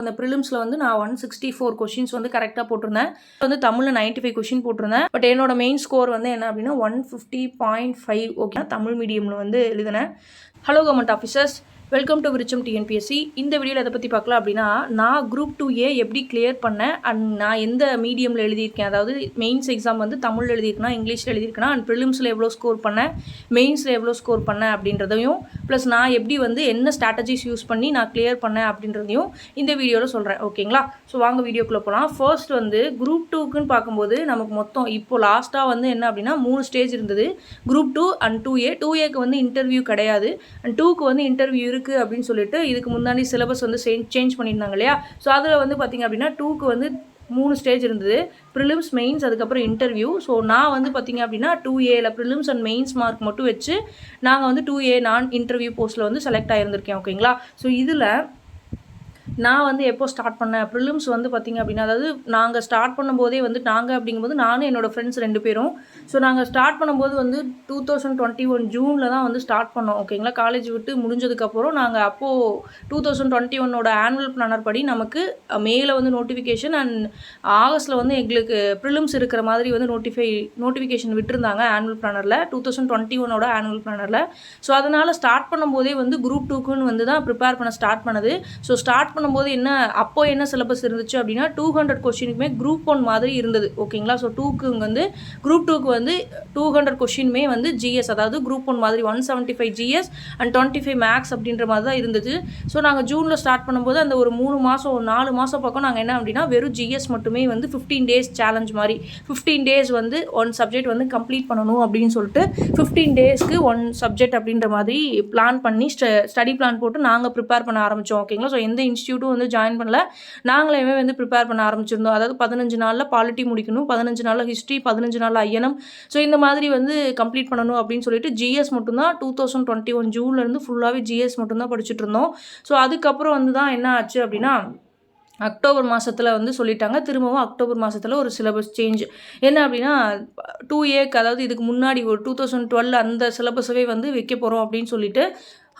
அந்த ப்ரிலிம்ஸில் வந்து நான் ஒன் சிக்ஸ்டி ஃபோர் கொஷின்ஸ் வந்து கரெக்டாக போட்டிருந்தேன். வந்து தமிழில் நைன்ட்டி ஃபைவ் கொஷின் போட்டிருந்தேன். பட் என்னோட மெயின் ஸ்கோர் வந்து என்ன அப்படின்னா one fifty point five okay Tamil மீடியமில் வந்து எழுதினேன். Hello government officers welcome to விருச்சம் TNPSC இந்த வீடியோவில் எதை பற்றி பார்க்கலாம் அப்படின்னா நான் குரூப் டூ ஏ எப்படி கிளியர் பண்ணேன்? அண்ட் நான் எந்த மீடியமில் எழுதியிருக்கேன்? அதாவது மெயின்ஸ் எக்ஸாம் வந்து தமிழ் எழுதியிருக்கேனா இங்கிலீஷில் எழுதியிருக்கேனா அண்ட் ப்ரிலிம்ஸில் எவ்வளோ ஸ்கோர் பண்ணேன்? மெயின்ஸில் எவ்வளோ ஸ்கோர் பண்ணேன் அப்படின்றதையும் ப்ளஸ் நான் எப்படி வந்து என்ன ஸ்ட்ராட்டஜிஸ் யூஸ் பண்ணி நான் கிளியர் பண்ணேன் அப்படின்றதையும் இந்த வீடியோவில் சொல்கிறேன் ஓகேங்களா ஸோ வாங்க வீடியோக்குள்ளே போகலாம் ஃபர்ஸ்ட் வந்து குரூப் டூக்குன்னு பார்க்கும்போது நமக்கு மொத்தம் இப்போ லாஸ்ட்டாக வந்து என்ன அப்படின்னா மூணு ஸ்டேஜ் இருந்தது. Group two and two A two ஏக்கு வந்து இன்டர்வியூ கிடையாது. அண்ட் டூக்கு வந்து இன்டர்வியூ இருக்குது அப்படின்னு சொல்லிட்டு இதுக்கு முன்னாடி சிலபஸ் வந்து சேஞ்ச் பண்ணியிருந்தாங்க இல்லையா? ஸோ அதில் வந்து பார்த்திங்க அப்படின்னா டூக்கு வந்து மூணு ஸ்டேஜ் இருந்தது. ப்ரிலிம்ஸ் மெயின்ஸ் அதுக்கப்புறம் இன்டர்வியூ ஸோ நான் வந்து பார்த்திங்க அப்படின்னா டூ ஏல ப்ரிலிம்ஸ் அண்ட் மெயின்ஸ் மார்க் மட்டும் வச்சு நாங்கள் வந்து டூ ஏ நான் இன்டர்வியூ போஸ்ட்டில் வந்து செலக்ட் ஆகியிருந்திருக்கேன் ஓகேங்களா ஸோ இதில் நான் வந்து எப்போ ஸ்டார்ட் பண்ணேன் ப்ரிலிம்ஸ் வந்து பார்த்திங்க அப்படின்னா அதாவது நாங்கள் ஸ்டார்ட் பண்ணும்போதே வந்து நாங்கள் அப்படிங்கும்போது நானும் என்னோடய ஃப்ரெண்ட்ஸ் ரெண்டு பேரும். ஸோ நாங்கள் ஸ்டார்ட் பண்ணும்போது வந்து டூ தௌசண்ட் டுவெண்ட்டி ஒன் ஜூனில் தான் வந்து ஸ்டார்ட் பண்ணோம் ஓகேங்களா காலேஜ் விட்டு முடிஞ்சதுக்கப்புறம் நாங்கள் அப்போது டூ தௌசண்ட் டுவெண்ட்டி ஒன்னோட ஆனுவல் பிளானர் படி நமக்கு மேலே வந்து நோட்டிஃபிகேஷன் அண்ட் ஆகஸ்ட்டில் வந்து எங்களுக்கு ப்ரிலிம்ஸ் இருக்கிற மாதிரி வந்து நோட்டிஃபை நோட்டிஃபிகேஷன் விட்டுருந்தாங்க ஆனுவல் பிளானரில் டூ தௌசண்ட் டுவெண்ட்டி ஒன்னோட ஆனுவல் பிளானரில் ஸோ அதனால் ஸ்டார்ட் பண்ணும்போதே வந்து குரூப் டூக்குன்னு வந்து தான் ப்ரிப்பேர் பண்ண ஸ்டார்ட் பண்ணது. ஸோ ஸ்டார்ட் பண்ண பண்ணும்போது என்ன அப்போ என்ன சிலபஸ் இருந்துச்சு அப்படின்னா டூ ஹண்ட்ரட் கொஷினுக்குமே குரூப் ஒன் மாதிரி இருந்தது ஓகேங்களா ஸோ டூக்கு வந்து குரூப் டூக்கு வந்து டூ ஹண்ட்ரட் கொஷினுமே வந்து ஜிஎஸ் அதாவது குரூப் ஒன் மாதிரி one seventy five GS and twenty five maths அப்படின்ற மாதிரி தான் இருந்தது. ஸோ நாங்கள் ஜூனில் ஸ்டார்ட் பண்ணும்போது அந்த ஒரு மூணு மாதம் ஒரு நாலு மாதம் பக்கம் நாங்கள் என்ன அப்படின்னா வெறும் ஜிஎஸ் மட்டுமே வந்து ஃபிஃப்டீன் டேஸ் சேலஞ்ச் மாதிரி ஃபிஃப்டீன் டேஸ் வந்து ஒன் சப்ஜெக்ட் வந்து கம்ப்ளீட் பண்ணணும் அப்படின்னு சொல்லிட்டு ஃபிஃப்டீன் டேஸ்க்கு ஒன் சப்ஜெக்ட் அப்படின்ற மாதிரி பிளான் பண்ணி ஸ்டடி பிளான் போட்டு நாங்கள் ப்ரிப்பேர் பண்ண ஆரம்பித்தோம் ஓகேங்களா ஸோ எந்த இன்ஸ்டியூட்டும் வந்து ஜாயின் பண்ணல. நாங்களே வந்து ப்ரிப்பேர் பண்ண ஆரம்பிச்சிருந்தோம். அதாவது பதினஞ்சு நாளில் பாலிட்டி முடிக்கணும் பதினஞ்சு நாளில் ஹிஸ்ட்ரி பதினஞ்சு நாளில் ஐயனம். ஸோ இந்த மாதிரி வந்து கம்ப்ளீட் பண்ணணும் அப்படின்னு சொல்லிட்டு ஜிஎஸ் மட்டும்தான் டூ தௌசண்ட் டுவெண்ட்டி ஒன் ஜூன்லேருந்து ஃபுல்லாகவே ஜிஎஸ் மட்டும்தான் படிச்சுட்டு இருந்தோம். ஸோ அதுக்கப்புறம் வந்து தான் என்ன ஆச்சு அப்படின்னா அக்டோபர் மாதத்தில் வந்து சொல்லிட்டாங்க. திரும்பவும் அக்டோபர் மாதத்தில் ஒரு சிலபஸ் சேஞ்ச் என்ன அப்படின்னா டூ ஏக்கு அதாவது இதுக்கு முன்னாடி ஒரு டூ தௌசண்ட் டுவெல் அந்த சிலபஸவே வந்து வைக்க போகிறோம் அப்படின்னு சொல்லிட்டு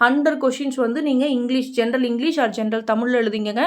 ஹண்ட்ரட் கொஷின்ஸ் வந்து நீங்கள் English general English or general தமிழில் எழுதிங்க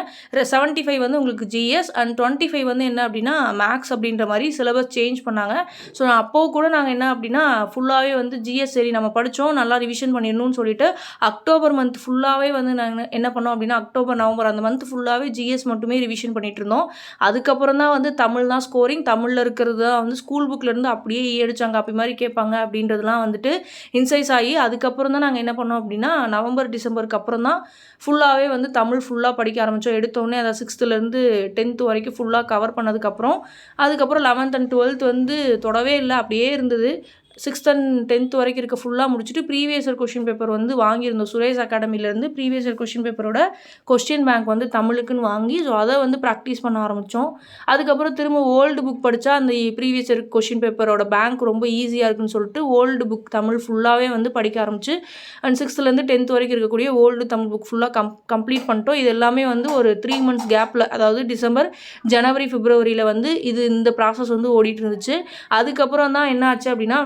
செவன்ட்டி ஃபைவ் வந்து உங்களுக்கு ஜிஎஸ் அண்ட் டுவெண்ட்டி ஃபைவ் வந்து என்ன அப்படின்னா மேக்ஸ் அப்படின்ற மாதிரி சிலபஸ் சேஞ்ச் பண்ணாங்க. ஸோ அப்போது கூட நாங்கள் என்ன அப்படின்னா ஃபுல்லாகவே வந்து ஜிஎஸ் சரி நம்ம படித்தோம் நல்லா ரிவிஷன் பண்ணிடணும்னு சொல்லிட்டு அக்டோபர் மந்த் ஃபுல்லாகவே வந்து நாங்கள் என்ன பண்ணோம் அப்படின்னா அக்டோபர் நவம்பர் அந்த மந்த் ஃபுல்லாகவே ஜிஎஸ் மட்டுமே ரிவிஷன் பண்ணிட்டு இருந்தோம். அதுக்கப்புறம் தான் வந்து தமிழ் தான் ஸ்கோரிங் தமிழில் இருக்கிறது தான் வந்து ஸ்கூல் புக்லேருந்து அப்படியே e அடித்தாங்க அப்படி மாதிரி கேட்பாங்க அப்படின்றதுலாம் வந்துட்டு இன்சைஸ் ஆகி அதுக்கப்புறம் தான் நாங்கள் என்ன பண்ணோம் அப்படின்னா நவம்பர் டிசம்பருக்கு அப்புறம் தான் ஃபுல்லாகவே வந்து தமிழ் ஃபுல்லாக படிக்க ஆரம்பித்தோம் எடுத்தோடனே அதை சிக்ஸ்த்துலேருந்து டென்த்து வரைக்கும் ஃபுல்லாக கவர் பண்ணதுக்கப்புறம் அதுக்கப்புறம் லெவன்த் அண்ட் டுவெல்த் வந்து தொடவே இல்லை. அப்படியே இருந்தது. சிக்ஸ்த் அண்ட் டென்த் வரைக்கும் இருக்க ஃபுல்லாக முடிச்சுட்டு ப்ரீவியஸ் இயர் கொஷின் பேப்பர் வந்து வாங்கியிருந்தோம். சுரேஷ் அகாடமிலேருந்து ப்ரீவியஸ் இயர் கொஷின் பேப்பரோட கொஸ்டின் பேங்க் வந்து தமிழுக்குன்னு வாங்கி ஸோ அதை வந்து ப்ராக்டிஸ் பண்ண ஆரம்பித்தோம் அதுக்கப்புறம் திரும்ப ஓல்டு புக் படித்தா அந்த ப்ரீவியஸ் இயர் கொஷின் பேப்பரோட பேங்க் ரொம்ப ஈஸியாக இருக்குன்னு சொல்லிட்டு ஓல்டு புக் தமிழ் ஃபுல்லாகவே வந்து படிக்க ஆரம்பிச்சு அண்ட் சிக்ஸ்த்துலேருந்து டென்த் வரைக்கும் இருக்கக்கூடிய ஓல்டு தமிழ் புக் ஃபுல்லாக கம் கம்ப்ளீட் பண்ணிட்டோம். இது எல்லாமே வந்து ஒரு த்ரீ மந்த்ஸ் கேப்பில் அதாவது டிசம்பர் ஜனவரி பிப்ரவரியில் வந்து இது இந்த ப்ராசஸ் வந்து ஓடிட்டு இருந்துச்சு. அதுக்கப்புறம் தான் என்ன ஆச்சு அப்படின்னா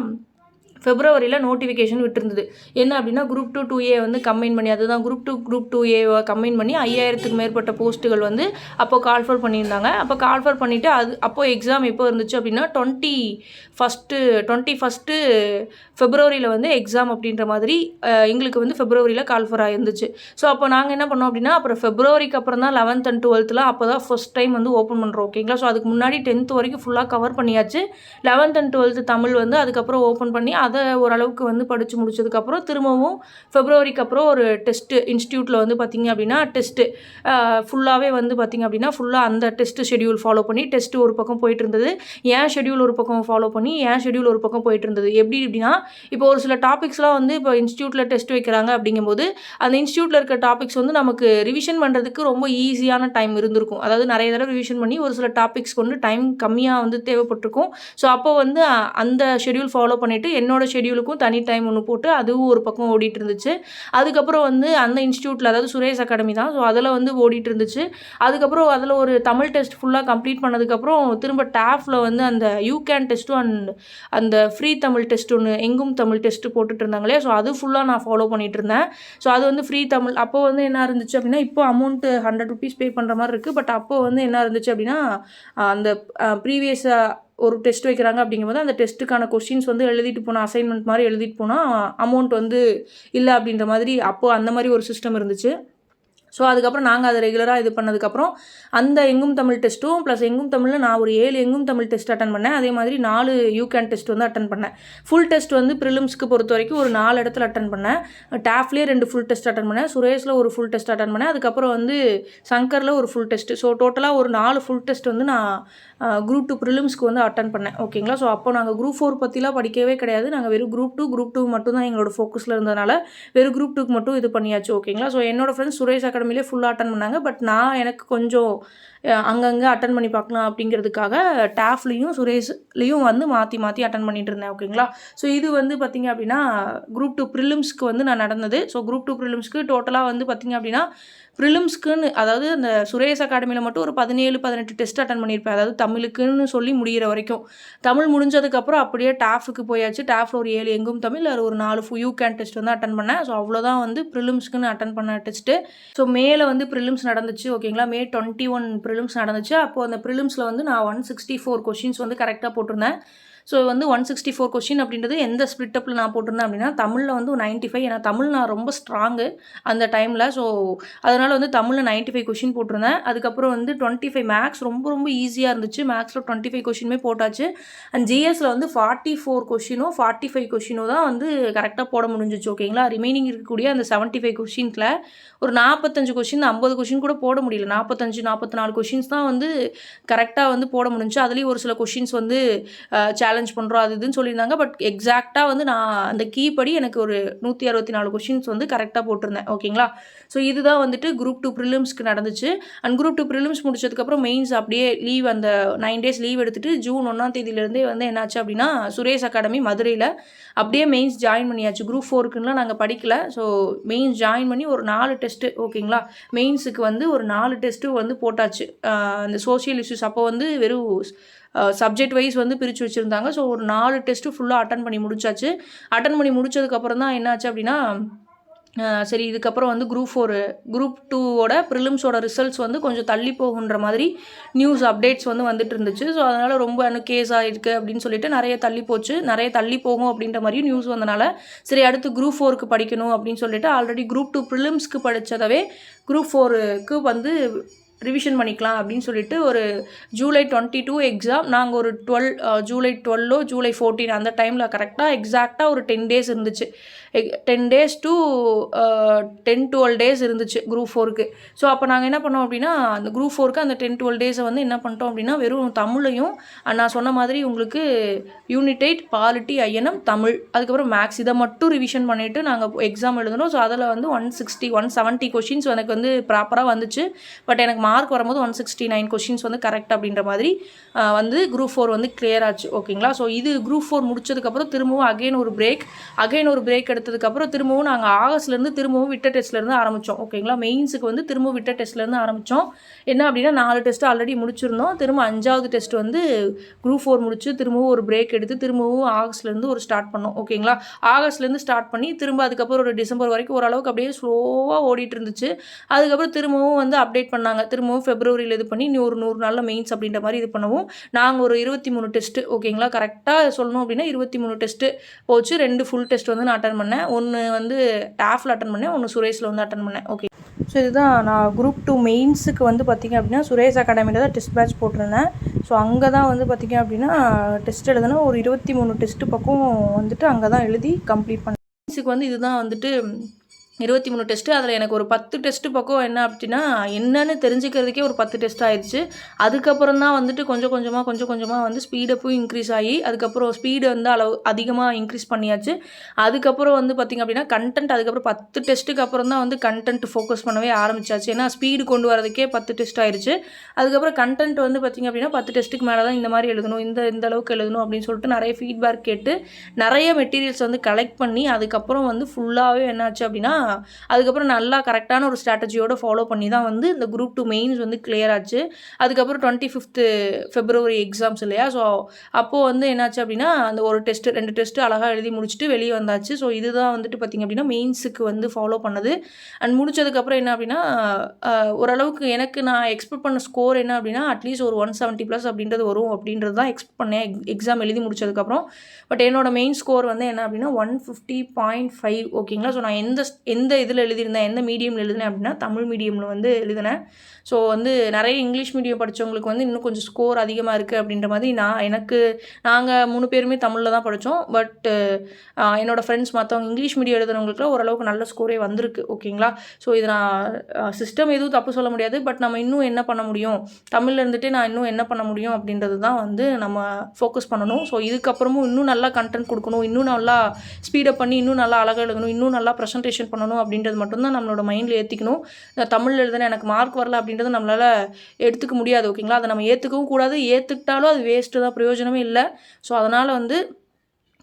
ஃபெப்ரவரியில் நோட்டிஃபிகேஷன் விட்டுருந்தது. என்ன அப்படின்னா குரூப் டூ டூ ஏ வந்து கம்பைன் பண்ணி அதுதான் குரூப் டூ குரூப் டூ ஏவை கம்பைன் பண்ணி ஐயாயிரத்துக்கு மேற்பட்ட போஸ்ட்டுகள் வந்து அப்போ கால்ஃபர் பண்ணியிருந்தாங்க. அப்போ கால்ஃபர் பண்ணிவிட்டு அது அப்போது எக்ஸாம் எப்போ இருந்துச்சு அப்படின்னா டுவெண்ட்டி ஃபஸ்ட்டு டுவெண்ட்டி ஃபஸ்ட்டு ஃபெப்ரவரியில் வந்து எக்ஸாம் அப்படின்ற மாதிரி எங்களுக்கு வந்து ஃபெப்ரவரியில் கால்ஃபர் ஆயிருந்துச்சு. ஸோ அப்போ நாங்கள் என்ன பண்ணோம் அப்படின்னா அப்புறம் ஃபெப்ரவரிக்கு அப்புறம் தான் லெவன்த் அண்ட் டுவெல்த்தில் அப்போ தான் ஃபஸ்ட் டைம் வந்து ஓப்பன் பண்ணுறோம் ஓகேங்களா ஸோ அதுக்கு முன்னாடி டென்த் வரைக்கும் ஃபுல்லாக கவர் பண்ணியாச்சு. லெவன்த் அண்ட் டுவெல்த்து தமிழ் வந்து அதுக்கப்புறம் ஓப்பன் பண்ணி அதை ஓரளவுக்கு வந்து படித்து முடிச்சதுக்கப்புறம் திரும்பவும் ஃபெப்ரவரிக்கு அப்புறம் ஒரு டெஸ்ட்டு இன்ஸ்டியூட்டில் வந்து பார்த்திங்க அப்படின்னா டெஸ்ட்டு ஃபுல்லாகவே வந்து பார்த்திங்க அப்படின்னா ஃபுல்லாக அந்த டெஸ்ட்டு ஷெடியூல் ஃபாலோ பண்ணி டெஸ்ட்டு ஒரு பக்கம் போயிட்டு இருந்தது. ஏன் ஷெடியூல் ஒரு பக்கம் ஃபாலோ பண்ணி ஏன் ஷெடியூல் ஒரு பக்கம் போயிட்டு இருந்தது? எப்படி அப்படின்னா இப்போ ஒரு சில டாபிக்ஸ்லாம் வந்து இப்போ இன்ஸ்டியூட்டில் டெஸ்ட் வைக்கிறாங்க அப்படிங்கும்போது அந்த இன்ஸ்டியூட்டில் இருக்க டாபிக்ஸ் வந்து நமக்கு ரிவிஷன் பண்ணுறதுக்கு ரொம்ப ஈஸியான டைம் இருந்திருக்கும். அதாவது நிறைய தடவை ரிவிஷன் பண்ணி ஒரு சில டாபிக்ஸ் வந்து டைம் கம்மியாக வந்து தேவைப்பட்டிருக்கும். ஸோ அப்போ வந்து அந்த ஷெடியூல் ஃபாலோ பண்ணிவிட்டு என்னோட என்னோட ஷெடியூலுக்கும் தனி டைம் ஒன்று போட்டு அதுவும் ஒரு பக்கம் ஓடிட்டு இருந்துச்சு. அதுக்கப்புறம் வந்து அந்த இன்ஸ்டியூட்டில் அதாவது சுரேஷ் அகாடமி தான். ஸோ அதில் வந்து ஓடிட்டு இருந்துச்சு. அதுக்கப்புறம் அதில் ஒரு தமிழ் டெஸ்ட் ஃபுல்லாக கம்ப்ளீட் பண்ணதுக்கப்புறம் திரும்ப டேஃபில் வந்து அந்த யூ கேன் டெஸ்ட்டும் அண்ட் அந்த ஃப்ரீ தமிழ் டெஸ்ட் ஒன்று எங்கும் தமிழ் டெஸ்ட்டு போட்டுட்டு இருந்தாங்களே. ஸோ அது ஃபுல்லாக நான் ஃபாலோ பண்ணிட்டு இருந்தேன். ஸோ அது வந்து ஃப்ரீ தமிழ். அப்போ வந்து என்ன இருந்துச்சு அப்படின்னா இப்போ அமௌண்ட்டு ஹண்ட்ரட் ருபீஸ் பே பண்ணுற மாதிரி இருக்குது பட் அப்போ வந்து என்ன இருந்துச்சு அப்படின்னா அந்த ப்ரீவியஸாக ஒரு டெஸ்ட் வைக்கிறாங்க அப்படிங்கும்போது அந்த டெஸ்ட்டுக்கான கொஷின்ஸ் வந்து எழுதிட்டு போனால் அசைன்மெண்ட் மாதிரி எழுதிட்டு போனால் அமௌண்ட் வந்து இல்லை அப்படின்ற மாதிரி அப்போது அந்த மாதிரி ஒரு சிஸ்டம் இருந்துச்சு. ஸோ அதுக்கப்புறம் நாங்கள் அதை ரெகுலராக இது பண்ணதுக்கப்புறம் அந்த எங்கும் தமிழ் டெஸ்ட்டும் ப்ளஸ் எங்கும் தமிழில் நான் ஒரு ஏழு எங்கும் தமிழ் டெஸ்ட் அட்டன் பண்ணேன். அதே மாதிரி நாலு யூ கேன் டெஸ்ட் வந்து அட்டன் பண்ணேன். ஃபுல் டெஸ்ட் வந்து ப்ரிலிம்ஸ்க்கு பொறுத்த வரைக்கும் ஒரு நாலு இடத்துல அட்டன் பண்ணேன். டேஃப்லேயே ரெண்டு ஃபுல் டெஸ்ட் அட்டன் பண்ணேன். சுரேஷில் ஒரு ஃபுல் டெஸ்ட் அட்டன் பண்ணேன். அதுக்கப்புறம் வந்து சங்கரில் ஒரு ஃபுல் டெஸ்ட் ஸோ டோட்டலாக ஒரு நாலு ஃபுல் டெஸ்ட் வந்து நான் குரூப் டூ ப்ரிலிம்ஸ்க்கு வந்து அட்டன் பண்ணேன். ஓகேங்களா ஸோ அப்போ நாங்கள் குரூப் ஃபோர் பற்றிலாம் படிக்கவே கிடையாது. நாங்கள் வெறும் குரூப் டூ குரூப் டூ மட்டும் தான் எங்களோட ஃபோக்கஸில் இருந்ததுனால வெறும் குரூப் டூக்கு மட்டும் இது பண்ணியாச்சு. ஓகேங்களா ஸோ என்னோட ஃப்ரெண்ட்ஸ் சுரேஷ் அகாடமிலே ஃபுல்லாக அட்டன் பண்ணாங்க. பட் நான் எனக்கு கொஞ்சம் அங்கங்கே அட்டன் பண்ணி பார்க்கலாம் அப்படிங்கிறதுக்காக டேஃப்லேயும் சுரேஷ்லேயும் வந்து மாற்றி மாற்றி அட்டன் பண்ணிட்டு இருந்தேன் ஓகேங்களா ஸோ இது வந்து பார்த்திங்க அப்படின்னா குரூப் டூ ப்ரிலிம்ஸ்க்கு வந்து நான் நடந்தது. ஸோ குரூப் டூ ப்ரிலிம்ஸ்க்கு டோட்டலாக வந்து பார்த்திங்க அப்படின்னா ப்ரிலிம்ஸ்க்குன்னு அதாவது அந்த சுரேஷ் அகாடமியில் மட்டும் ஒரு பதினேழு பதினெட்டு டெஸ்ட் அட்டன் பண்ணியிருப்பேன். அதாவது தமிழுக்குன்னு சொல்லி முடிகிற வரைக்கும். தமிழ் முடிஞ்சதுக்கப்புறம் அப்படியே டாஃபுக்கு போயாச்சு. டாஃபில் ஒரு ஏழு எங்கும் தமிழ் அது ஒரு நாலு யூ கேன் டெஸ்ட் வந்து அட்டன் பண்ணேன். ஸோ அவ்வளோதான் வந்து ப்ரிலிம்ஸ்க்குன்னு அட்டன் பண்ண டெஸ்ட்டு ஸோ மேலே வந்து ப்ரிலிம்ஸ் நடந்துச்சு ஓகேங்களா? மே டுவெண்ட்டி ஒன் ப்ரிலிம்ஸ் நடந்துச்சு. அப்போது அந்த ப்ரிலிம்ஸில் வந்து நான் ஒன் சிக்ஸ்டி ஃபோர் கொஷின்ஸ் வந்து கரெக்டாக போட்டிருந்தேன். ஸோ வந்து ஒன் சிக்ஸ்டி ஃபோர் கொஷின் அப்படின்றது எந்த ஸ்பிளிட்டப்பில் நான் போட்டிருந்தேன் அப்படின்னா தமிழில் வந்து நைன்ட்டி ஃபைவ் ஏன்னா தமிழ் நான் ரொம்ப ஸ்ட்ராங்கு அந்த டைமில் ஸோ அதனால் வந்து தமிழில் நைன்ட்டி ஃபைவ் கொஷின் போட்டிருந்தேன். அதுக்கப்புறம் வந்து டுவெண்ட்டி ஃபைவ் மேக்ஸ் ரொம்ப ரொம்ப ஈஸியாக இருந்துச்சு. மேக்ஸில் டுவெண்ட்டி ஃபைவ் கொஷினுமே போட்டாச்சு. அண்ட் ஜிஎஸில் வந்து ஃபார்ட்டி ஃபோர் கொஷினோ ஃபார்ட்டி ஃபைவ் கொஷினோ தான் வந்து கரெக்டாக போட முடிஞ்சிச்சு ஓகேங்களா ரிமைனிங் இருக்கக்கூடிய அந்த செவன்ட்டி ஃபைவ் கொஷின்ஸில் ஒரு நாற்பத்தஞ்சு கொஷின் ஐம்பது கொஷின் கூட போட முடியல. நாற்பத்தஞ்சு நாற்பத்தி நாலு கொஷின்ஸ் தான் வந்து கரெக்டாக வந்து போட முடிஞ்சுச்சு. அதுலேயும் ஒரு சில கொஷின்ஸ் வந்து சேலஞ்ச் பண்ணுறோம் அது இதுன்னு சொல்லியிருந்தாங்க. பட் எக்ஸாக்டாக வந்து நான் அந்த கீ படி எனக்கு ஒரு நூற்றி அறுபத்தி நாலு கொஷின்ஸ் வந்து கரெக்டாக போட்டிருந்தேன். ஓகேங்களா ஸோ இதுதான் வந்துட்டு குரூப் டூ ப்ரிலிம்ஸ்க்கு நடந்துச்சு. அண்ட் குரூப் டூ ப்ரிலிம்ஸ் முடிச்சதுக்கப்புறம் மெயின்ஸ் அப்படியே லீவ் அந்த நைன் டேஸ் லீவ் எடுத்துகிட்டு ஜூன் ஒன்றாம் தேதியிலேருந்தே வந்து என்னாச்சு அப்படின்னா சுரேஷ் அகாடமி மதுரையில் அப்படியே மெயின்ஸ் ஜாயின் பண்ணியாச்சு. குரூப் ஃபோருக்குலாம் நாங்கள் படிக்கல. ஸோ மெயின்ஸ் ஜாயின் பண்ணி ஒரு நாலு டெஸ்ட்டு ஓகேங்களா மெயின்ஸுக்கு வந்து ஒரு நாலு டெஸ்ட்டு வந்து போட்டாச்சு. அந்த சோஷியல் இஷ்யூஸ் அப்போ வந்து வெறும் சப்ஜெக்ட் வைஸ் வந்து பிரித்து வச்சுருந்தாங்க. ஸோ ஒரு நாலு டெஸ்ட்டு ஃபுல்லாக அட்டன் பண்ணி முடிச்சாச்சு. அட்டன் பண்ணி முடிச்சதுக்கப்புறம் தான் என்னாச்சு அப்படின்னா சரி இதுக்கப்புறம் வந்து குரூப் ஃபோரு குரூப் டூவோட ப்ரிலிம்ஸோட ரிசல்ட்ஸ் வந்து கொஞ்சம் தள்ளி போகுன்ற மாதிரி நியூஸ் அப்டேட்ஸ் வந்து வந்துட்டு இருந்துச்சு. ஸோ அதனால் ரொம்ப இன்னும் கேஸ் ஆகிருக்கு அப்படின்னு சொல்லிட்டு நிறைய தள்ளி போச்சு. நிறைய தள்ளி போகும் அப்படின்ற மாதிரியும் நியூஸ் வந்தனால சரி அடுத்து குரூப் ஃபோருக்கு படிக்கணும் அப்படின்னு சொல்லிட்டு ஆல்ரெடி குரூப் டூ ப்ரிலிம்ஸ்க்கு படித்ததவே குரூப் ஃபோருக்கு வந்து ரிவிஷன் பண்ணிக்கலாம் அப்படின்னு சொல்லிட்டு ஒரு ஜூலை டுவெண்ட்டி டூ எக்ஸாம் நாங்கள் ஒரு டுவெல் ஜூலை டுவெல்லோ ஜூலை ஃபோர்டீன் அந்த டைமில் கரெக்டாக எக்ஸாக்டாக ஒரு டென் டேஸ் இருந்துச்சு. Ten days to ten twelve days இருந்துச்சு குரூப் ஃபோருக்கு ஸோ அப்போ நாங்கள் என்ன பண்ணோம் அப்படின்னா அந்த குரூப் ஃபோருக்கு அந்த டென் டுவெல் டேஸை வந்து என்ன பண்ணிட்டோம் அப்படின்னா வெறும் தமிழையும் நான் சொன்ன மாதிரி உங்களுக்கு யூனிடைட் பாலிட்டி ஐஎன்எம் தமிழ். அதுக்கப்புறம் மேக்ஸ் இதை மட்டும் ரிவிஷன் பண்ணிவிட்டு நாங்கள் எக்ஸாம் எழுதணும் ஸோ அதில் வந்து one sixty one seventy questions எனக்கு வந்து ப்ராப்பராக வந்துச்சு. பட் எனக்கு மார்க் வரும்போது ஒன் சிக்ஸ்டி நைன் கொஷின்ஸ் வந்து கரெக்ட் அப்படின்ற மாதிரி வந்து குரூப் ஃபோர் வந்து கிளியர் ஆச்சு. ஓகேங்களா ஸோ இது குரூப் ஃபோர் முடிச்சதுக்கப்புறம் திரும்பவும் அகைன் ஒரு பிரேக் அகைன் ஒரு பிரேக் எடுத்ததுக்கப்புறம் திரும்பவும் நாங்கள் ஆகஸ்ட்லேருந்து திரும்பவும் விட்ட டெஸ்ட்லேருந்து ஆரம்பித்தோம் ஓகேங்களா மெயின்ஸுக்கு வந்து திரும்பவும் விட்ட டெஸ்ட்லேருந்து ஆரம்பித்தோம் என்ன அப்படின்னா நாலு டெஸ்ட் ஆல்ரெடி முடிச்சிருந்தோம். திரும்ப அஞ்சாவது டெஸ்ட் வந்து குரூப் ஃபோர் முடிச்சு திரும்பவும் ஒரு பிரேக் எடுத்து திரும்பவும் ஆகஸ்ட்லேருந்து ஒரு ஸ்டார்ட் பண்ணோம். ஓகேங்களா ஆகஸ்ட்லேருந்து ஸ்டார்ட் பண்ணி திரும்ப அதுக்கப்புறம் ஒரு டிசம்பர் வரைக்கும் ஓரளவுக்கு அப்படியே ஸ்லோவாக ஓடிட்டு இருந்துச்சு. அதுக்கப்புறம் திரும்பவும் வந்து அப்டேட் பண்ணாங்க. திரும்பவும் ஃபெப்ரவரியில் இது பண்ணி நீ ஒரு நூறு நாளில் மெயின்ஸ் அப்படின்ற மாதிரி இது பண்ணவும். நாங்கள் ஒரு இருபத்தி மூணு டெஸ்ட்டு ஓகேங்களா கரெக்டாக சொல்லணும் அப்படின்னா இருபத்தி மூணு டெஸ்ட்டு போச்சு. ரெண்டு ஃபுல் டெஸ்ட் வந்து நான் அட்டன் பண்ணேன். ஒன்று வந்து டாஃபில் அட்டன் பண்ணேன். ஒன்று சுரேஷில் வந்து அட்டன் பண்ணேன். ஓகே ஸோ இதுதான் நான் குரூப் டூ மெயின்ஸுக்கு வந்து பார்த்திங்க அப்படின்னா சுரேஷ் அகாடமியில் தான் டெஸ்ட் பேட்ச் போட்டிருந்தேன். ஸோ அங்கே தான் வந்து பார்த்திங்க அப்படின்னா டெஸ்ட் எழுதுனா ஒரு இருபத்தி மூணு டெஸ்ட்டு பக்கம் வந்துட்டு அங்கே தான் எழுதி கம்ப்ளீட் பண்ணேன். மெயின்ஸுக்கு வந்து இதுதான் வந்துட்டு இருபத்தி மூணு டெஸ்ட்டு. அதில் எனக்கு ஒரு பத்து டெஸ்ட்டு பக்கம் என்ன அப்படின்னா என்னன்னு தெரிஞ்சுக்கிறதுக்கே ஒரு பத்து டெஸ்ட் ஆயிடுச்சு. அதுக்கப்புறம் தான் வந்துட்டு கொஞ்சம் கொஞ்சமாக கொஞ்சம் கொஞ்சமாக வந்து ஸ்பீடப்பும் இன்க்ரீஸ் ஆகி அதுக்கப்புறம் ஸ்பீடு வந்து அளவு அதிகமாக இன்க்ரீஸ் பண்ணியாச்சு. அதுக்கப்புறம் வந்து பார்த்திங்க அப்படின்னா கண்டென்ட் அதுக்கப்புறம் பத்து டெஸ்ட்டுக்கு அப்புறம் தான் வந்து கண்டென்ட் ஃபோக்கஸ் பண்ணவே ஆரம்பிச்சாச்சு. ஏன்னா ஸ்பீடு கொண்டு வரதுக்கே பத்து டெஸ்ட் ஆயிடுச்சு. அதுக்கப்புறம் கண்டென்ட் வந்து பார்த்திங்க அப்படின்னா பத்து டெஸ்ட்டுக்கு மேலே தான் இந்த மாதிரி எழுதணும் இந்த இந்த அளவுக்கு எழுதணும் அப்படின்னு சொல்லிட்டு நிறைய ஃபீட்பேக் கேட்டு நிறைய மெட்டீரியல்ஸ் வந்து கலெக்ட் பண்ணி அதுக்கப்புறம் வந்து ஃபுல்லாகவே என்னாச்சு அப்படின்னா அதுக்கப்புறம் நல்லா கரெக்டான ஒரு ஸ்ட்ராட்டஜியோட ஃபாலோ பண்ணி தான் வந்து இந்த குரூப் டூ மெயின்ஸ் வந்து கிளியர் ஆச்சு. அதுக்கப்புறம் டுவெண்ட்டி ஃபிஃப்த்து ஃபெப்ரவரி எக்ஸாம்ஸ் இல்லையா? ஸோ அப்போது வந்து என்னாச்சு அப்படின்னா அந்த ஒரு டெஸ்ட்டு ரெண்டு டெஸ்ட்டு அழகாக எழுதி முடிச்சுட்டு வெளியே வந்தாச்சு. ஸோ இதுதான் வந்துட்டு பார்த்திங்க அப்படின்னா மெயின்ஸுக்கு வந்து ஃபாலோ பண்ணது. அண்ட் முடிச்சதுக்கப்புறம் என்ன அப்படின்னா ஓரளவுக்கு எனக்கு நான் எக்ஸ்பெக்ட் பண்ண ஸ்கோர் என்ன அப்படின்னா அட்லீஸ்ட் ஒரு ஒன் செவன்ட்டி ப்ளஸ் அப்படின்றது வரும் அப்படின்றது தான் எக்ஸ்பெக்ட் பண்ணேன் எக்ஸாம் எழுதி முடிச்சதுக்கப்புறம். பட் என்னோட மெயின் ஸ்கோர் வந்து என்ன அப்படின்னா ஒன் ஃபிஃப்டி பாயிண்ட் ஃபைவ் ஓகேங்களா ஸோ நான் எந்த எந்த இதில் எழுதியிருந்தேன் எந்த மீடியமில் எழுதினேன் அப்படின்னா தமிழ் மீடியமில் வந்து எழுதினேன் ஸோ வந்து நிறைய இங்கிலீஷ் மீடியம் படித்தவங்களுக்கு வந்து இன்னும் கொஞ்சம் ஸ்கோர் அதிகமாக இருக்குது அப்படின்ற மாதிரி நான் எனக்கு நாங்கள் மூணு பேருமே தமிழில் தான் படித்தோம் பட் என்னோடய ஃப்ரெண்ட்ஸ் மற்றவங்க இங்கிலீஷ் மீடியம் எழுதுனவங்களுக்குலாம் ஓரளவுக்கு நல்ல ஸ்கோரே வந்திருக்கு ஓகேங்களா ஸோ இது நான் சிஸ்டம் எதுவும் தப்பு சொல்ல முடியாது. பட் நம்ம இன்னும் என்ன பண்ண முடியும்? தமிழில் இருந்துட்டு நான் இன்னும் என்ன பண்ண முடியும் அப்படின்றது தான் வந்து நம்ம ஃபோக்கஸ் பண்ணணும். ஸோ இதுக்கப்புறமும் இன்னும் நல்லா கண்டென்ட் கொடுக்கணும். இன்னும் நல்லா ஸ்பீடப் பண்ணி இன்னும் நல்லா அழகாக எழுதணும். இன்னும் நல்லா ப்ரெசன்டேஷன் பண்ணணும் அப்படின்றது மட்டும்தான் நம்மளோட மைண்டில் ஏற்றிக்கணும் தமிழ் எழுதுன எனக்கு மார்க் வரல அப்படின்னு அப்படின்றது நம்மளால் எடுத்துக்க முடியாது ஓகேங்களா? அதை நம்ம ஏற்றுக்கவும் கூடாது. ஏற்றுக்கிட்டாலும் அது வேஸ்ட்டு தான் பிரயோஜனமே இல்லை. ஸோ அதனால் வந்து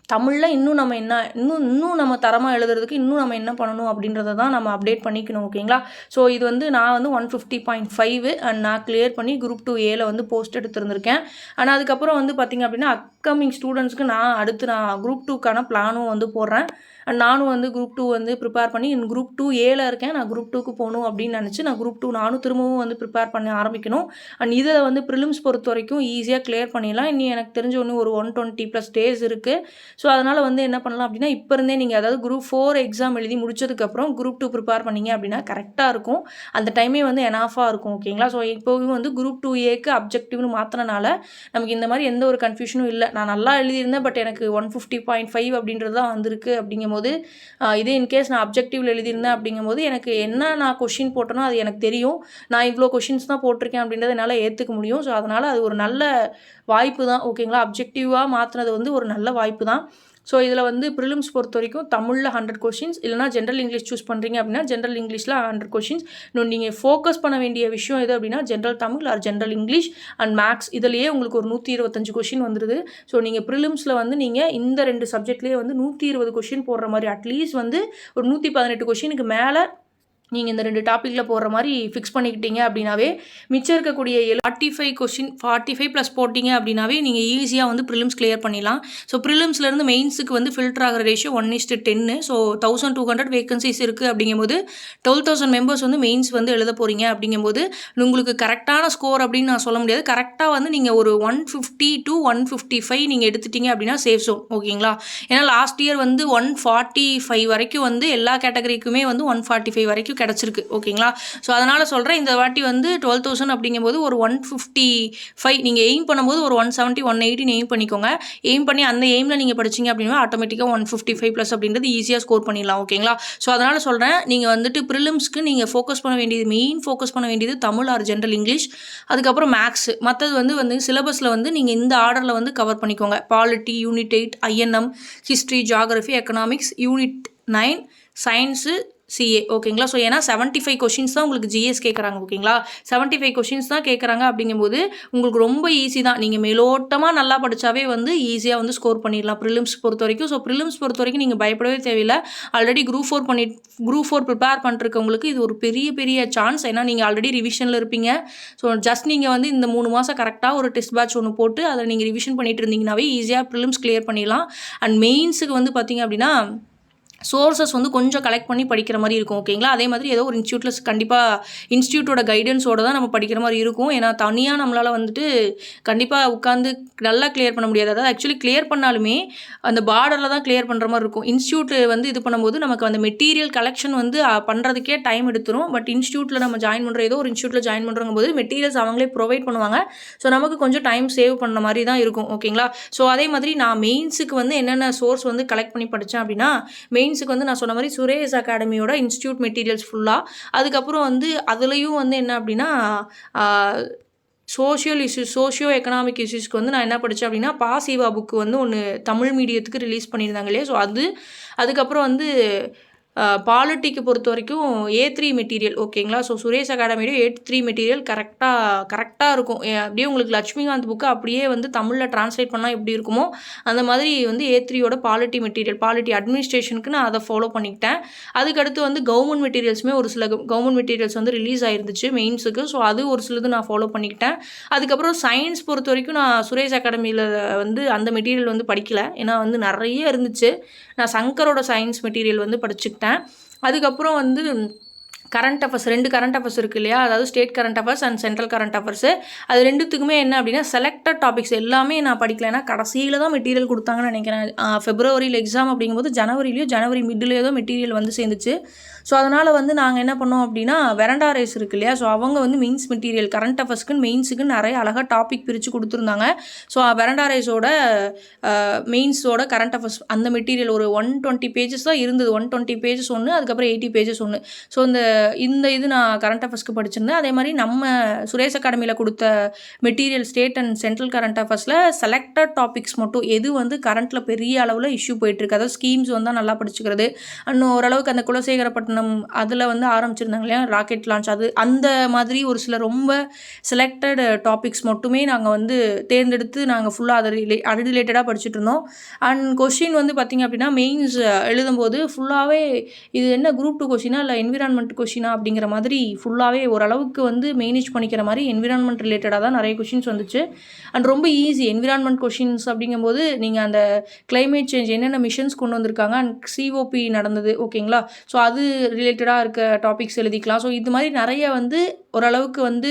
தமிழில் இன்னும் நம்ம என்ன இன்னும் இன்னும் நம்ம தரமாக எழுதுறதுக்கு இன்னும் நம்ம என்ன பண்ணணும் அப்படின்றத தான் நம்ம அப்டேட் பண்ணிக்கணும் ஓகேங்களா? ஸோ இது வந்து நான் வந்து one fifty point five and நான் கிளியர் பண்ணி குரூப் டூ ஏல வந்து போஸ்ட் எடுத்திருந்திருக்கேன். ஆனால் அதுக்கப்புறம் வந்து பார்த்திங்க அப்படின்னா அப்கமிங் ஸ்டூடெண்ட்ஸ்க்கு நான் அடுத்து நான் குரூப் டூக்கான பிளானும் வந்து போடுறேன். அண்ட் நானும் வந்து குரூப் டூ வந்து ப்ரிப்பேர் பண்ணி என் குரூப் டூ ஏல இருக்கேன். நான் குரூப் டூக்கு போகணும் அப்படின்னு நினச்சி நான் குரூப் டூ நானும் திரும்பவும் வந்து ப்ரிப்பேர் பண்ண ஆரம்பிக்கணும். அண்ட் இதில் வந்து ப்ரிலிம்ஸ் பொறுத்த வரைக்கும் ஈஸியாக கிளியர் பண்ணிடலாம். இனி எனக்கு தெரிஞ்ச ஒன்று ஒரு ஒன் டுவெண்ட்டி ப்ளஸ் டேஸ் இருக்குது ஸோ அதனால் வந்து என்ன பண்ணலாம் அப்படின்னா இப்போ இருந்தே நீங்கள் அதாவது குரூப் ஃபோர் எக்ஸாம் எழுதி முடிச்சதுக்கப்புறம் குரூப் டூ ப்ரிப்பேர் பண்ணீங்க அப்படின்னா கரெக்டாக இருக்கும். அந்த டைமே வந்து எனாஃபாக இருக்கும் ஓகேங்களா ஸோ இப்போவும் வந்து குரூப் டூ ஏக்கு அப்ஜெக்டிவ்னு மாற்றினால நமக்கு இந்த மாதிரி எந்த ஒரு கன்ஃபியூஷனும் இல்லை. நான் நல்லா எழுதியிருந்தேன் பட் எனக்கு ஒன் ஃபிஃப்டி பாயிண்ட் ஃபைவ் அப்படின்றது தான் வந்திருக்கு அப்படிங்கும்போது இதே இன்கேஸ் நான் அப்ஜெக்டிவில் எழுதியிருந்தேன் அப்படிங்கும்போது எனக்கு என்ன நான் கொஷின் போட்டேனோ அது எனக்கு தெரியும். நான் இவ்வளோ கொஷின்ஸ் தான் போட்டிருக்கேன் அப்படின்றத என்னால் ஏற்றுக்க முடியும். ஸோ அதனால் அது ஒரு நல்ல வாய்ப்பு தான். ஓகேங்களா அப்ஜெக்டிவாக மாற்றினது வந்து ஒரு நல்ல வாய்ப்பு தான். ஸோ இதில் வந்து ப்ரிலிம்ஸ் பொறுத்த வரைக்கும் தமிழில் ஹண்ட்ரட் கொஷின்ஸ் இல்லைனா ஜென்ரல் இங்கிலீஷ் சூஸ் பண்ணுறீங்க அப்படின்னா ஜென்ரல் இங்கிலீஷில் ஹண்ட்ரட் கொஷின்ஸ் இன்னும் நீங்கள் ஃபோக்கஸ் பண்ண வேண்டிய விஷயம் எது அப்படின்னா general Tamil or general English and maths இதுலேயே உங்களுக்கு ஒரு நூற்றி இருபத்தஞ்சு கொஷின் வந்துடுது ஸோ நீங்கள் ப்ரிலிம்ஸில் வந்து நீங்கள் இந்த ரெண்டு சப்ஜெக்ட்லேயே வந்து நூற்றி இருபது கொஷின் போடுற மாதிரி அட்லீஸ்ட் வந்து ஒரு நூற்றி பதினெட்டு கொஷினுக்கு மேலே நீங்கள் இந்த ரெண்டு டாப்பிக்கில் போடுற மாதிரி ஃபிக்ஸ் பண்ணிக்கிட்டீங்க அப்படின்னாவே மிச்சம் இருக்கக்கூடிய forty five question forty five plus போட்டிங்க அப்படின்னாவே நீங்கள் ஈஸியாக வந்து ப்ரிலிம்ஸ் கிளியர் பண்ணிடலாம். ஸோ ப்ரிலிம்ஸ்லேருந்து மெயின்ஸுக்கு வந்து ஃபில்டர் ஆகிற ரேஷியோ ஒன் இஸ்ட்டு டென்னு so thousand two hundred vacancies இருக்குது அப்படிங்கும்போது டுவெல் தௌசண்ட் மெம்பர்ஸ் வந்து மெயின்ஸ் வந்து எழுத போகிறீங்க அப்படிங்கும்போது உங்களுக்கு கரெக்டான ஸ்கோர் அப்படின்னு நான் சொல்ல முடியாது. கரெக்டாக வந்து நீங்கள் ஒரு one fifty to one fifty five நீங்கள் எடுத்துட்டீங்க அப்படின்னா சேஃப் ஜோன் ஓகேங்களா? ஏன்னா லாஸ்ட் இயர் வந்து ஒன் ஃபார்ட்டி ஃபைவ் வரைக்கும் வந்து எல்லா கேட்டகரிக்குமே வந்து ஒன் ஃபார்ட்டி ஃபைவ் வரைக்கும் கிடச்சிருக்கு ஓகேங்களா? ஸோ அதனால் சொல்கிறேன் இந்த வாட்டி வந்து டுவெல் தௌசண்ட் அப்படிங்கும்போது ஒரு ஒன் ஃபிஃப்டி ஃபைவ் நீங்கள் எய்ம் பண்ணும்போது ஒரு ஒன் செவன்ட்டி ஒன் எயிட்டின்னு எய்ம் பண்ணிக்கோங்க. எய்ம் பண்ணி அந்த எய்மில் நீங்கள் படிச்சீங்க அப்படின்னா ஆட்டோமேட்டிக்காக ஒன் ஃபிஃப்டி ஃபைவ் ப்ளஸ் அப்படின்றது ஈஸியாக ஸ்கோர் பண்ணிடலாம் ஓகேங்களா? ஸோ அதனால் சொல்கிறேன் நீங்கள் வந்துட்டு ப்ரிலிம்ஸ்க்கு நீங்கள் ஃபோக்கஸ் பண்ண வேண்டியது மெயின் ஃபோக்கஸ் பண்ண வேண்டியது தமிழ் ஆர் ஜென்ரல் இங்கிலீஷ் அதுக்கப்புறம் மேக்ஸ் மற்றது வந்து வந்து சிலபஸில் வந்து நீங்கள் இந்த ஆர்டரில் வந்து கவர் பண்ணிக்கோங்க. Polity unit eight INM history geography economics unit nine science CA ஓகேங்களா ஸோ ஏன்னா செவன்ட்டி ஃபைவ் கொஷின்ஸ் தான் உங்களுக்கு ஜிஎஸ் கேட்குறாங்க ஓகேங்களா செவன்ட்டி ஃபைவ் கொஷின்ஸ் தான் கேட்குறாங்க அப்படிங்கும்போது உங்களுக்கு ரொம்ப ஈஸி தான். நீங்கள் மேலோட்டமாக நல்லா படித்தாவே வந்து ஈஸியாக வந்து ஸ்கோர் பண்ணிடலாம். ப்ரிலிம்ஸ் பொறுத்த வரைக்கும். ஸோ ப்ரிலிம்ஸ் பொறுத்த வரைக்கும் நீங்கள் பயப்படவே தேவையில்லை. ஆல்ரெடி குரூப் ஃபோர் பண்ணி குரூப் ஃபோர் ப்ரிப்பேர் பண்ணிருக்கவங்களுக்கு இது ஒரு பெரிய பெரிய சான்ஸ் ஏன்னா நீங்கள் ஆல்ரெடி ரிவிஷனில் இருப்பீங்க. ஸோ ஜஸ்ட் நீங்கள் வந்து இந்த மூணு மாதம் கரெக்டாக ஒரு டெஸ்ட் பேட்ச் ஒன்று போட்டு அதை நீங்கள் ரிவிஷன் பண்ணிட்டு இருந்தீங்கன்னாவே ஈஸியாக ப்ரிலிம்ஸ் கிளியர் பண்ணிடலாம். அண்ட் மெயின்ஸுக்கு வந்து பார்த்தீங்க அப்படின்னா சோர்சஸ் வந்து கொஞ்சம் கலெக்ட் பண்ணி படிக்கிற மாதிரி இருக்கும் ஓகேங்களா அதே மாதிரி ஏதோ ஒரு இன்ஸ்டியூட்டில் கண்டிப்பாக இன்ஸ்டியூட்டோட கைடன்ஸோட தான் நம்ம படிக்கிற மாதிரி இருக்கும். ஏன்னா தனியாக நம்மளால் வந்துட்டு கண்டிப்பாக உட்காந்து நல்லா கிளியர் பண்ண முடியாது. அதாவது ஆக்சுவலி கிளியர் பண்ணாலுமே அந்த பார்டரில் தான் கிளியர் பண்ணுற மாதிரி இருக்கும். இன்ஸ்டியூட் வந்து இது பண்ணும்போது நமக்கு அந்த மெட்டீரியல் கலெக்ஷன் வந்து பண்ணுறதுக்கே டைம் எடுத்துரும். பட் இன்ஸ்டியூட்டில் நம்ம ஜாயின் பண்ணுற ஏதோ ஒரு இன்ஸ்டியூட்டில் ஜாயின் பண்ணுறங்க போது மெட்டீரியல்ஸ் அவங்களே ப்ரொவைட் பண்ணுவாங்க. ஸோ நமக்கு கொஞ்சம் டைம் சேவ் பண்ண மாதிரி தான் இருக்கும் ஓகேங்களா ஸோ அதே மாதிரி நான் மெயின்ஸுக்கு வந்து என்னென்ன சோர்ஸ் வந்து கலெக்ட் பண்ணி படித்தேன் அப்படின்னா மெயின்ஸ் மெயின்ஸுக்கு வந்து நான் சொன்ன மாதிரி சுரேஷ் அகாடமியோட இன்ஸ்டியூட் மெட்டீரியல்ஸ் ஃபுல்லாக அதுக்கப்புறம் வந்து அதுலேயும் வந்து என்ன அப்படின்னா சோஷியல் இஷ்யூஸ் சோஷியோ எக்கனாமிக் இஷ்யூஸ்க்கு வந்து நான் என்ன படித்தேன் அப்படின்னா பாசிவா புக்கு வந்து ஒன்று தமிழ் மீடியத்துக்கு ரிலீஸ் பண்ணியிருந்தாங்க இல்லையா? ஸோ அது அதுக்கப்புறம் வந்து பாலிட்டிக்கு பொறுத்த வரைக்கும் ஏ த்ரீ மெட்டீரியல் ஓகேங்களா ஸோ சுரேஷ் அகாடமியோட ஏ த்ரீ மெட்டீரியல் கரெக்டாக கரெக்டாக இருக்கும். அப்படியே உங்களுக்கு லட்சுமிகாந்த் புக்கு அப்படியே வந்து தமிழில் ட்ரான்ஸ்லேட் பண்ணால் எப்படி இருக்குமோ அந்த மாதிரி வந்து ஏ த்ரீயோட பாலிட்டி மெட்டீரியல் பாலிட்டி அட்மினிஸ்ட்ரேஷனுக்கு நான் அதை ஃபாலோ பண்ணிக்கிட்டேன். அதுக்கடுத்து வந்து கவர்மெண்ட் மெட்டீரியல்ஸுமே ஒரு சில கவர்மெண்ட் மெட்டீரியல்ஸ் வந்து ரிலீஸ் ஆயிருந்துச்சு மெயின்ஸுக்கு ஸோ அது ஒரு சிலது நான் ஃபாலோ பண்ணிக்கிட்டேன். அதுக்கப்புறம் சயின்ஸ் பொறுத்த வரைக்கும் நான் சுரேஷ் அகாடமியில் வந்து அந்த மெட்டீரியல் வந்து படிக்கலை. ஏன்னா வந்து நிறைய இருந்துச்சு. நான் சங்கரோட சயின்ஸ் மெட்டீரியல் வந்து படிச்சுக்கிட்டேன். அதுக்கப்புறம் வந்து கரண்ட் அஃபர்ஸ் ரெண்டு கரண்ட் அஃபர்ஸ் இருக்குது இல்லையா? அதாவது state current affairs and central current affairs அது ரெண்டுத்துக்குமே என்ன அப்படின்னா செலக்டட் டாபிக்ஸ் எல்லாமே நான் படிக்கலைன்னா கடைசியில் தான் மெட்டீரியல் கொடுத்தாங்கன்னு நினைக்கிறேன். ஃபெப்ரவரியில் எக்ஸாம் அப்படிங்கும்போது ஜனவரிலையோ ஜனவரி மிட்லேயோ தான் மெட்டீரியல் வந்து சேர்ந்துச்சு. ஸோ அதனால் வந்து நாங்கள் என்ன பண்ணோம் அப்படின்னா வெரண்டா ரேஸ் இருக்கு இல்லையா? ஸோ அவங்க வந்து மெயின்ஸ் மெட்டீரியல் கரண்ட் அஃபர்ஸ்க்குன்னு மெயின்ஸுக்கு நிறைய அழகாக டாபிக் பிரித்து கொடுத்துருந்தாங்க. ஸோ வெரண்டா ரேஸோட மெயின்ஸோட கரண்ட் அஃபர்ஸ் அந்த மெட்டீரியல் ஒரு ஒன் டுவெண்ட்டி பேஜஸ் தான் இருந்தது. ஒன் டுவெண்ட்டி பேஜஸ் ஒன்று அதுக்கப்புறம் எயிட்டி பேஜஸ் ஒன்று ஸோ இந்த இந்த இது நான் கரண்ட் அஃபர்ஸ்க்கு படிச்சிருந்தேன். அதே மாதிரி நம்ம சுரேஷ் அகாடமியில் கொடுத்த material state and central current அஃபேர்ஸில் selected topics மட்டும் எது வந்து கரண்ட்டில் பெரிய அளவில் இஷ்யூ போயிட்டுருக்கு அதாவது ஸ்கீம்ஸ் வந்தால் நல்லா படிச்சுக்கிறது. அண்ட் ஓரளவுக்கு அந்த குலசேகரப்பட்டினம் அதில் வந்து ஆரம்பிச்சிருந்தாங்க இல்லையா? ராக்கெட் லான்ச் அது அந்த மாதிரி ஒரு சில ரொம்ப செலக்டட் டாபிக்ஸ் மட்டுமே நாங்கள் வந்து தேர்ந்தெடுத்து நாங்கள் ஃபுல்லாக அதை ரிலே அது ரிலேட்டடாக படிச்சுட்டு இருந்தோம். அண்ட் கொஷின் வந்து பார்த்திங்க அப்படின்னா மெயின்ஸ் எழுதும்போது ஃபுல்லாகவே இது என்ன குரூப் டூ கொஷினா இல்லை என்விரான்மெண்ட் கொஷினா அப்படிங்கிற மாதிரி ஃபுல்லாகவே ஓரளவுக்கு வந்து மேனேஜ் பண்ணிக்கிற மாதிரி என்விரான்மெண்ட் ரிலேட்டடாக தான் நிறைய கொஷின்ஸ் வந்துச்சு. அண்ட் ரொம்ப ஈஸி என்விரான்மெண்ட் கொஷின்ஸ் அப்படிங்கும்போது நீங்கள் அந்த கிளைமேட் சேஞ்ச் என்னென்ன மிஷன்ஸ் கொண்டு வந்திருக்காங்க? அண்ட் சிஓபி நடந்தது ஓகேங்களா ஸோ அது ரிலேட்டடாக இருக்க டாபிக்ஸ் எழுதிக்கலாம். ஸோ இது மாதிரி நிறைய வந்து ஓரளவுக்கு வந்து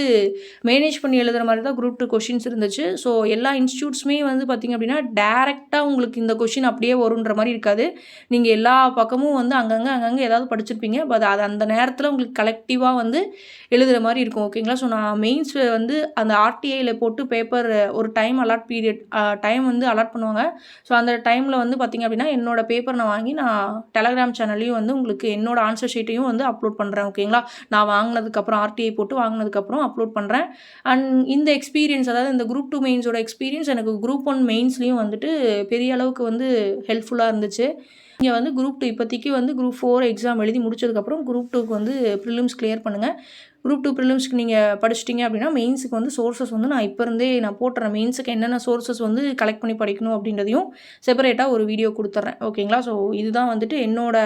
மேனேஜ் பண்ணி எழுதுகிற மாதிரி தான் குரூப் டூ கொஷின்ஸ் இருந்துச்சு. ஸோ எல்லா இன்ஸ்டியூட்ஸுமே வந்து பார்த்திங்க அப்படின்னா டேரெக்டாக உங்களுக்கு இந்த கொஷின் அப்படியே வருன்ற மாதிரி இருக்காது. நீங்கள் எல்லா பக்கமும் வந்து அங்கங்கே அங்கங்கே ஏதாவது படிச்சிருப்பீங்க. பட் அது அந்த நேரத்தில் உங்களுக்கு கலெக்டிவாக வந்து எழுதுகிற மாதிரி இருக்கும். ஓகேங்களா ஸோ நான் மெயின்ஸ் வந்து அந்த ஆர்டிஐயில் போட்டு பேப்பர் ஒரு டைம் அலாட் பீரியட் டைம் வந்து அலாட் பண்ணுவாங்க. ஸோ அந்த டைமில் வந்து பார்த்திங்க அப்படின்னா என்னோடய பேப்பர் நான் வாங்கி நான் டெலகிராம் சேனல்லையும் வந்து உங்களுக்கு என்னோடய ஆன்சர் ஷீட்டையும் வந்து அப்லோட் பண்ணுறேன் ஓகேங்களா நான் வாங்கினதுக்கப்புறம் ஆர்டிஐ போட்டு வாங்கினதுக்கப்புறம் அப்லோட் பண்ணுறேன் அண்ட் இந்த எக்ஸ்பீரியன்ஸ் அதாவது இந்த குரூப் டூ மெயின்ஸோட எக்ஸ்பீரியன்ஸ் எனக்கு குரூப் ஒன் மெயின்ஸ்லேயும் வந்துட்டு பெரிய அளவுக்கு வந்து ஹெல்ப்ஃபுல்லாக இருந்துச்சு. இங்கே வந்து குரூப் டூ இப்போதைக்கு வந்து குரூப் ஃபோர் எக்ஸாம் எழுதி முடிச்சதுக்கப்புறம் குரூப் டூக்கு வந்து ப்ரிலிம்ஸ் கிளியர் பண்ணுங்கள் குரூப் டூ ப்ரிலிம்ஸ்க்கு நீங்கள் படிச்சிட்டிங்க அப்படின்னா மெயின்ஸுக்கு வந்து சோர்சஸ் வந்து நான் இப்போ இருந்தே நான் போட்டுறேன். மெயின்ஸுக்கு என்னென்ன சோர்சஸ் வந்து கலெக்ட் பண்ணி படிக்கணும் அப்படின்றதையும் செப்பரேட்டாக ஒரு வீடியோ கொடுத்துட்றேன் ஓகேங்களா ஸோ இதுதான் வந்துட்டு என்னோட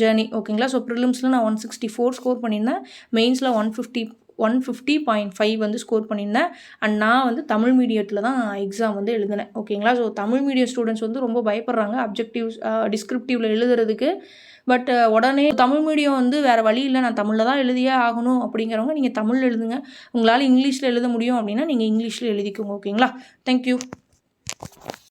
ஜேர்னி ஓகேங்களா ஸோ ப்ரிலிம்ஸில் நான் ஒன் சிக்ஸ்டி ஃபோர் ஸ்கோர் பண்ணியிருந்தேன் மெயின்ஸில் one fifty one fifty point five வந்து ஸ்கோர் பண்ணியிருந்தேன். அண்ட் நான் வந்து தமிழ் மீடியத்தில் தான் எக்ஸாம் வந்து எழுதினேன். ஓகேங்களா ஸோ தமிழ் மீடியம் ஸ்டூடெண்ட்ஸ் வந்து ரொம்ப பயப்படுறாங்க அப்ஜெக்டிவ்ஸ் டிஸ்கிரிப்டிவில் எழுதுறதுக்கு. பட் உடனே தமிழ் மீடியம் வந்து வேறு வழி இல்லை நான் தமிழில் தான் எழுதியே ஆகணும் அப்படிங்கிறவங்க நீங்கள் தமிழ் எழுதுங்க. உங்களால் இங்கிலீஷில் எழுத முடியும் அப்படின்னா நீங்கள் இங்கிலீஷில் எழுதிக்கோங்க. ஓகேங்களா தேங்க்யூ